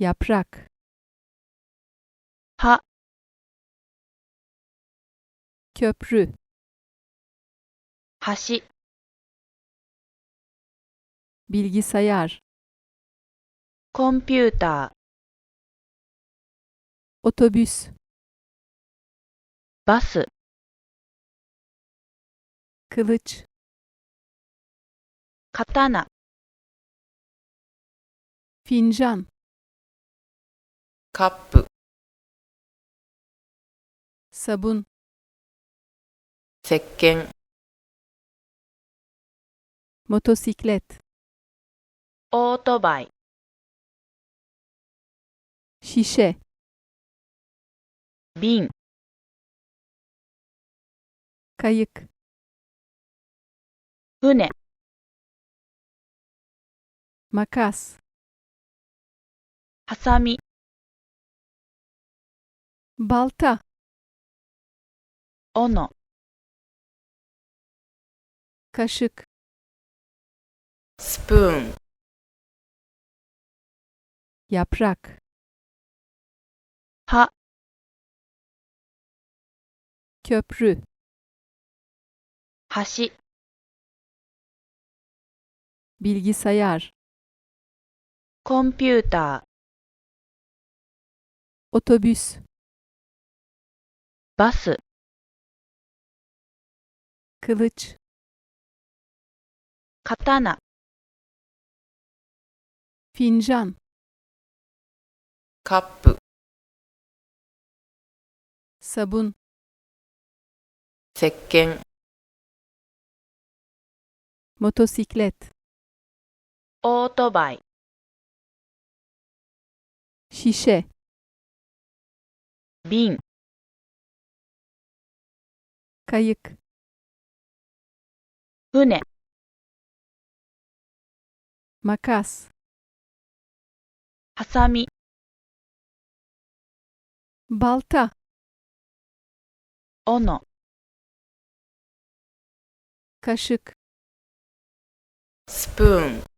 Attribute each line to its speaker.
Speaker 1: yaprak.
Speaker 2: Ha.
Speaker 1: Köprü.
Speaker 2: Haşi.
Speaker 1: Bilgisayar.
Speaker 2: Kompüter.
Speaker 1: Otobüs.
Speaker 2: Bas.
Speaker 1: Kılıç.
Speaker 2: Katana.
Speaker 1: Fincan.
Speaker 3: カップ、
Speaker 1: sabun,
Speaker 3: 石鹸、
Speaker 1: motosiklet,
Speaker 2: オートバイ、
Speaker 1: şişe,
Speaker 2: 瓶、
Speaker 1: kayık,
Speaker 2: 船、
Speaker 1: makas,
Speaker 2: ハサミ、
Speaker 1: balta.
Speaker 2: Ono.
Speaker 1: Kaşık.
Speaker 3: Spoon.
Speaker 1: Yaprak.
Speaker 2: Ha.
Speaker 1: Köprü.
Speaker 2: Haşi.
Speaker 1: Bilgisayar.
Speaker 2: Computer
Speaker 1: otobüs.
Speaker 2: バス、
Speaker 1: kılıç,
Speaker 2: 刀、
Speaker 1: fincan,
Speaker 3: カップ、
Speaker 1: sabun,
Speaker 3: 石鹸、
Speaker 1: motosiklet,
Speaker 2: オートバイ、
Speaker 1: şişe,
Speaker 2: 瓶、
Speaker 1: kayık.
Speaker 2: Hüne
Speaker 1: makas.
Speaker 2: Hasami.
Speaker 1: Balta.
Speaker 2: Ono.
Speaker 1: Kaşık.
Speaker 3: Spoon.